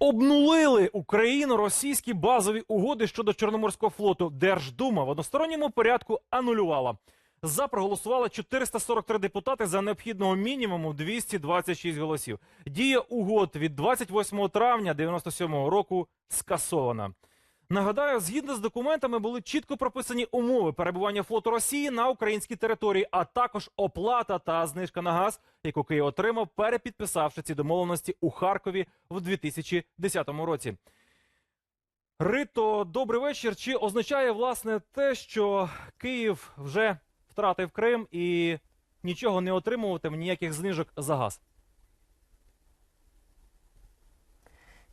Обнулили Україну російські базові угоди щодо Чорноморського флоту. Держдума в односторонньому порядку анулювала. За проголосували 443 депутати за необхідного мінімуму 226 голосів. Дія угод від 28 травня 97 року скасована. Нагадаю, згідно з документами були чітко прописані умови перебування флоту Росії на українській території, а також оплата та знижка на газ, яку Київ отримав, перепідписавши ці домовленості у Харкові в 2010 році. Рито, добрий вечір. Чи означає власне те, що Київ вже втратив Крим і нічого не отримуватиме, ніяких знижок за газ?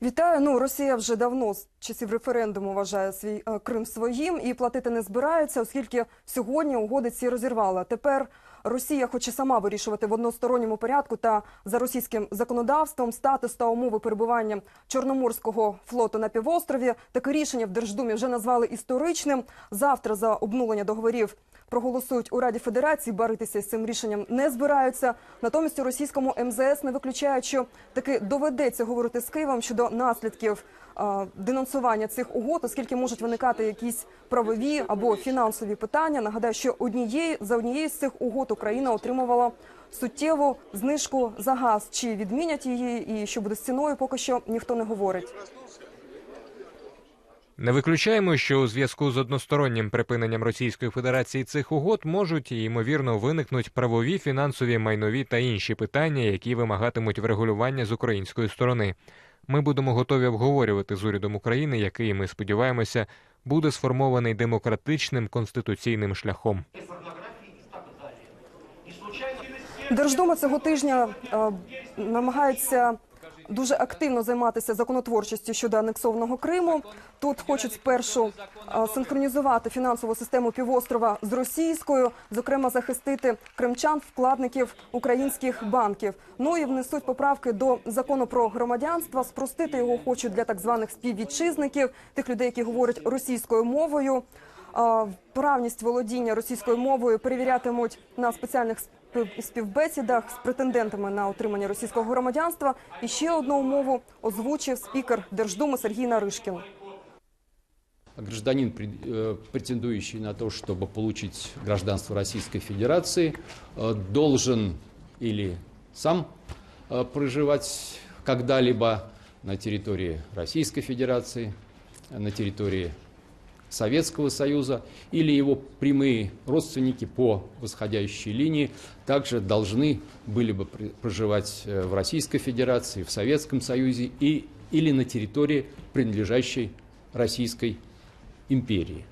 Вітаю. Ну Росія вже давно з часів референдуму вважає свій е, Крим своїм і платити не збирається, оскільки сьогодні угоди ці розірвала. Тепер Росія хоче сама вирішувати в односторонньому порядку та за російським законодавством статус та умови перебування Чорноморського флоту на півострові. Таке рішення в Держдумі вже назвали історичним. Завтра за обнулення договорів проголосують у Раді Федерації. Баритися з цим рішенням не збираються. Натомість у російському МЗС не виключають, що таки доведеться говорити з Києвом щодо наслідків е, денонсування цих угод, оскільки можуть виникати якісь правові або фінансові питання. Нагадаю, що однією за однією з цих угод Україна отримувала суттєву знижку за газ. Чи відмінять її, і що буде з ціною, поки що ніхто не говорить. Не виключаємо, що у зв'язку з одностороннім припиненням Російської Федерації цих угод можуть ймовірно виникнуть правові, фінансові, майнові та інші питання, які вимагатимуть врегулювання з української сторони. Ми будемо готові обговорювати з урядом України, який ми сподіваємося буде сформований демократичним конституційним шляхом. Держдума цього тижня е, намагається дуже активно займатися законотворчістю щодо анексованого Криму. Тут хочуть спершу е, синхронізувати фінансову систему півострова з російською, зокрема захистити кримчан, вкладників українських банків. Ну і внесуть поправки до закону про громадянство. Спростити його хочуть для так званих співвітчизників, тих людей, які говорять російською мовою А, Правність володіння російською мовою перевірятимуть на спеціальних спів- співбесідах з претендентами на отримання російського громадянства. І ще одну умову озвучив спікер Держдуми Сергій Наришкін. гражданин, пред- э, претендующий на то, чтобы получить гражданство Российской Федерации, э, должен или сам э, проживать когда-либо на территории Российской Федерации, э, на территории Советского Союза, или его прямые родственники по восходящей линии также должны были бы при- проживать э, в Российской Федерации, в Советском Союзе и, или на территории, принадлежащей Российской империи.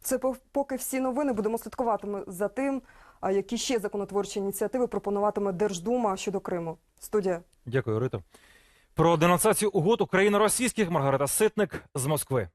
Це пов- поки всі новини. Будемо слідкуватиме за тим, а які ще законотворчі ініціативи пропонуватиме Держдума щодо Криму. Студія. Дякую, Рито. Про денонсацію угод Україно-російських Маргарита Ситник з Москви.